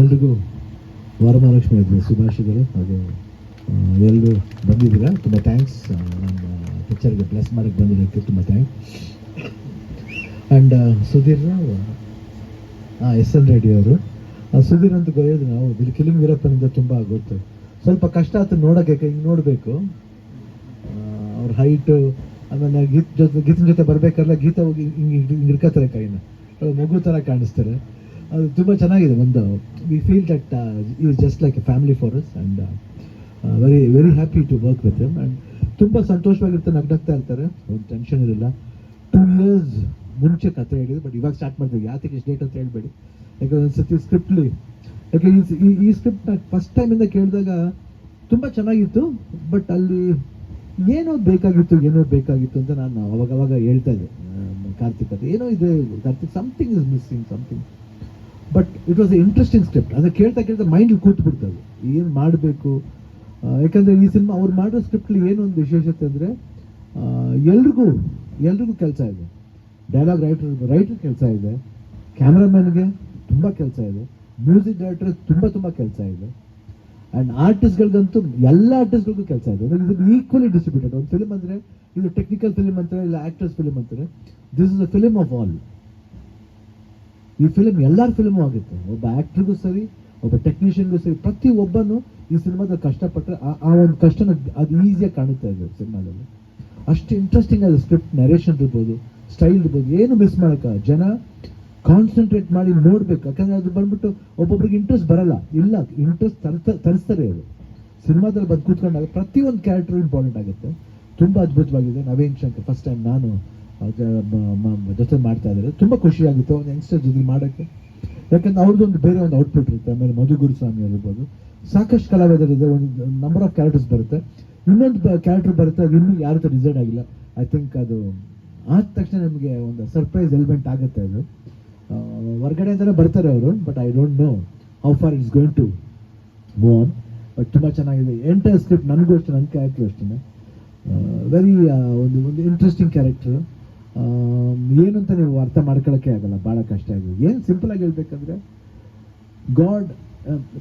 ಎಲ್ರಿಗೂ ವರಮಹಾಲಕ್ಷ್ಮಿ ಹಬ್ಬದ ಶುಭಾಶಯಗಳು. ಹಾಗೆ ಎಲ್ಲರೂ ಬಂದಿದ್ದೀರಾ? ತುಂಬ ಥ್ಯಾಂಕ್ಸ್ ನಮ್ಮ ಪಿಕ್ಚರ್ಗೆ ಬ್ಲೆಸ್ ಮಾಡೋಕ್ಕೆ ಬಂದಿದ್ದಕ್ಕೆ ತುಂಬ ಥ್ಯಾಂಕ್ಸ್ ಆ್ಯಂಡ್ ಸುಧೀರ್ ಹಾಂ ಎಸ್ ಎನ್ ರೆಡ್ಡಿ ಅವರು. ಸುಧೀರ್ ಅಂತ ಗೊಯ್ಯೋದು ನಾವು ಇಲ್ಲಿ ಕಿಲಿಂಗ್ ವೀರಪ್ಪನಿಂದ ತುಂಬ ಗೊತ್ತು. ಸ್ವಲ್ಪ ಕಷ್ಟ ಆಯ್ತು ನೋಡೋಕ್ಕೆ ಹಿಂಗೆ ನೋಡಬೇಕು. ಅವ್ರ ಹೈಟು ಆಮೇಲೆ ಗೀತ್ ಜೊತೆ, ಗೀತನ ಜೊತೆ ಬರಬೇಕಲ್ಲ ಗೀತ ಹೋಗಿ ಹಿಂಗೆ ಹಿಂಗೆ ಹಿಡ್ಕೋತಾರೆ ಕೈನ. ಮಗು ಥರ ಕಾಣಿಸ್ತಾರೆ. ಅದು ತುಂಬ ಚೆನ್ನಾಗಿದೆ ಒಂದು. We feel that is just like a family for us and very very happy to work with him and ತುಂಬ ಸಂತೋಷವಾಗಿರ್ತಾರೆ ನಗ್ನಗ್ತಾ ಇರ್ತಾರೆ. ಒಂದು ಟೆನ್ಷನ್ ಇರಲಿಲ್ಲ ಟೂ ಇಯರ್ಸ್ ಮುಂಚೆ ಕತೆ ಹೇಳಿದ್ರು ಬಟ್ ಇವಾಗ ಸ್ಟಾರ್ಟ್ ಮಾಡ್ತೀವಿ ಯಾತಕ್ಕೆ ಇಷ್ಟು ಡೇಟ್ ಅಂತ ಹೇಳ್ಬೇಡಿ. ಯಾಕಂದ್ರೆ ಒಂದು ಸತಿ ಸ್ಕ್ರಿಪ್ಟ್ಲಿ ಯಾಕೆ ಈ ಈ- ಸ್ಕ್ರಿಪ್ಟ್ನ ಫಸ್ಟ್ ಟೈಮಿಂದ ಕೇಳಿದಾಗ ತುಂಬ ಚೆನ್ನಾಗಿತ್ತು ಬಟ್ ಅಲ್ಲಿ ಏನೋ ಬೇಕಾಗಿತ್ತು ಏನೋ ಬೇಕಾಗಿತ್ತು ಅಂತ ನಾನು ಅವಾಗವಾಗ ಅವಾಗ ಹೇಳ್ತಾ ಇದ್ದೆ. ಕಾರ್ತಿಕ್ ಅದು ಏನೋ ಇದೆ, Karthik something is missing something but it was interesting script ಅದನ್ನ ಕೇಳ್ತಾ ಕೇಳ್ತಾ ಮೈಂಡ್ ಕೂತು ಬಿಡ್ತದೆ ಏನು ಮಾಡಬೇಕು? ಯಾಕಂದ್ರೆ ಈ ಸಿನಿಮಾ ಅವ್ರು ಮಾಡೋ ಸ್ಕ್ರಿಪ್ಟಲ್ಲಿ ಏನು ಒಂದು ವಿಶೇಷತೆ ಅಂದರೆ ಎಲ್ರಿಗೂ ಎಲ್ರಿಗೂ ಕೆಲಸ ಇದೆ. ಡೈಲಾಗ್ ರೈಟರ್ ರೈಟರ್ ಕೆಲಸ ಇದೆ. ಕ್ಯಾಮ್ರಾಮನ್ಗೆ ತುಂಬ ಕೆಲಸ ಇದೆ. ಮ್ಯೂಸಿಕ್ ಡೈರೆಕ್ಟರ್ ತುಂಬ ತುಂಬ ಕೆಲಸ ಇದೆ. ಆ್ಯಂಡ್ ಆರ್ಟಿಸ್ಟ್ಗಳಿಗಂತೂ ಎಲ್ಲ ಆರ್ಟಿಸ್ಟ್ಗಳಿಗೂ ಕೆಲಸ ಇದೆ. ಅಂದರೆ ಇದು ಈಕ್ವಲಿ ಡಿಸ್ಟ್ರಿಬ್ಯೂಟೆಡ್ ಒಂದು ಫಿಲ್ಮ್ ಅಂದರೆ, ಇದು ಟೆಕ್ನಿಕಲ್ ಫಿಲ್ಮ್ ಅಂತಾರೆ ಇಲ್ಲ ಆ್ಯಕ್ಟರ್ಸ್ ಫಿಲ್ಮ್ ಅಂತಾರೆ this is a film of all ಈ ಫಿಲ್ಮ್ ಎಲ್ಲರ ಫಿಲ್ಮು ಆಗುತ್ತೆ. ಒಬ್ಬ ಆ್ಯಕ್ಟ್ರಿಗೂ ಸರಿ, ಒಬ್ಬ ಟೆಕ್ನಿಷಿಯನ್ಗೂ ಸರಿ, ಪ್ರತಿ ಒಬ್ಬನು ಈ ಸಿನಿಮಾದಲ್ಲಿ ಕಷ್ಟಪಟ್ಟರೆ ಆ- ಒಂದು ಕಷ್ಟನ ಅದು ಈಸಿಯಾಗಿ ಕಾಣುತ್ತಾ ಇದೆ ಸಿನಿಮಾದಲ್ಲಿ ಅಷ್ಟು ಇಂಟ್ರೆಸ್ಟಿಂಗ್ ಆದ ಸ್ಕ್ರಿಪ್ಟ್ ನರೇಷನ್ ಇರ್ಬೋದು ಸ್ಟೈಲ್ ಇರ್ಬೋದು, ಏನು ಮಿಸ್ ಮಾಡೋಕ್ಕ. ಜನ ಕಾನ್ಸಂಟ್ರೇಟ್ ಮಾಡಿ ನೋಡ್ಬೇಕು. ಯಾಕಂದ್ರೆ ಅದು ಬಂದ್ಬಿಟ್ಟು ಒಬ್ಬೊಬ್ರಿಗೆ ಇಂಟ್ರೆಸ್ಟ್ ಬರಲ್ಲ. ಇಲ್ಲ ಇಂಟ್ರೆಸ್ಟ್ ತರ್ತ, ತರಿಸ್ತಾರೆ ಅವರು. ಸಿನಿಮಾದಲ್ಲಿ ಬಂದು ಕೂತ್ಕೊಂಡಾಗ ಪ್ರತಿಯೊಂದು ಕ್ಯಾರೆಕ್ಟರ್ ಇಂಪಾರ್ಟೆಂಟ್ ಆಗುತ್ತೆ. ತುಂಬ ಅದ್ಭುತವಾಗಿದೆ. ನವೀನ್ ಶಂಕರ್ ಫಸ್ಟ್ ಟೈಮ್ ನಾನು ಜೊತೆ ಮಾಡ್ತಾ ಇದ್ದಾರೆ. ತುಂಬ ಖುಷಿಯಾಗಿತ್ತು ಒಂದು ಯಂಗ್ಸ್ಟರ್ ಜೊತೆ ಮಾಡೋಕ್ಕೆ. ಯಾಕಂದ್ರೆ ಅವ್ರದ್ದೊಂದು ಬೇರೆ ಒಂದು ಔಟ್ಪುಟ್ ಇರುತ್ತೆ. ಆಮೇಲೆ ಮಧು ಗುರುಸ್ವಾಮಿ ಇರ್ಬೋದು ಸಾಕಷ್ಟು ಕಲಾವಿದರಿದೆ ಒಂದು ನಂಬರ್ ಆಫ್ ಕ್ಯಾರೆಕ್ಟರ್ಸ್ ಬರುತ್ತೆ. ಇನ್ನೊಂದು ಕ್ಯಾರೆಕ್ಟರ್ ಬರುತ್ತೆ. ಅದು ಇನ್ನೂ ಯಾರ ಹತ್ರ ಡಿಸೈಡ್ ಆಗಿಲ್ಲ. ಐ ಥಿಂಕ್ ಅದು ಆದ ತಕ್ಷಣ ನಮಗೆ ಒಂದು ಸರ್ಪ್ರೈಸ್ ಎಲಿಮೆಂಟ್ ಆಗುತ್ತೆ ಅದು. ಹೊರ್ಗಡೆ ಹೊರ್ಗಡೆಯಿಂದಲೇ ಬರ್ತಾರೆ ಅವರು but I don't know how far it's going to move on but ತುಂಬ ಚೆನ್ನಾಗಿದೆ. ಎಂಟೈರ್ ಸ್ಕ್ರಿಪ್ಟ್ ನನಗೂ ಅಷ್ಟು ನನ್ನ ಕ್ಯಾರೆಕ್ಟರ್ ಅಷ್ಟೇ ವೆರಿ ಒಂದು ಒಂದು ಇಂಟ್ರೆಸ್ಟಿಂಗ್ ಕ್ಯಾರೆಕ್ಟರ್ ಏನಂತ ನೀವು ಅರ್ಥ ಮಾಡ್ಕೊಳ್ಳೋಕ್ಕೆ ಆಗಲ್ಲ, ಭಾಳ ಕಷ್ಟ ಆಗಿದೆ. ಏನು ಸಿಂಪಲ್ ಆಗಿ ಹೇಳ್ಬೇಕಂದ್ರೆ ಗಾಡ್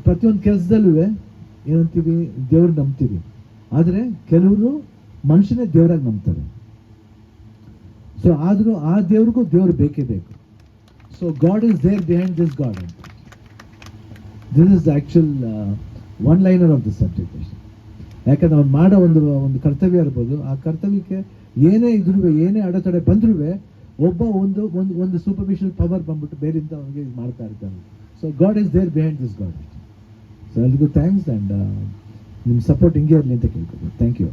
ಪ್ರತಿಯೊಂದು ಕೆಲಸದಲ್ಲೂ ಏನಂತೀವಿ, ದೇವ್ರು ನಂಬ್ತೀವಿ. ಆದರೆ ಕೆಲವರು ಮನುಷ್ಯನೇ ದೇವರಾಗಿ ನಂಬ್ತಾರೆ. ಸೊ ಆದರೂ ಆ ದೇವ್ರಿಗೂ ದೇವ್ರು ಬೇಕೇ ಬೇಕು. So God is there behind this God ಅಂತ this is actual one liner of this subject ಯಾಕಂದ್ರೆ ಅವ್ನು ಮಾಡೋ ಒಂದು ಒಂದು ಕರ್ತವ್ಯ ಇರ್ಬೋದು. ಆ ಕರ್ತವ್ಯಕ್ಕೆ ಏನೇ ಇದ್ರೂ ಏನೇ ಅಡೆತಡೆ ಬಂದ್ರೂ ಒಬ್ಬ ಒಂದು ಒಂದು ಒಂದು ಸೂಪರ್ಫಿಷಿಯಲ್ ಪವರ್ ಬಂದ್ಬಿಟ್ಟು ಬೇರೆಯಿಂದ ಅವನಿಗೆ ಮಾಡ್ತಾ ಇರ್ತಾನೆ. So God is there behind this God so ಎಲ್ರಿಗೂ ಥ್ಯಾಂಕ್ಸ್ ಆ್ಯಂಡ್ ನಿಮ್ಮ ಸಪೋರ್ಟ್ ಹಿಂಗೆ ಇರಲಿ ಅಂತ ಕೇಳ್ಕೊಬೋದು ಥ್ಯಾಂಕ್ ಯು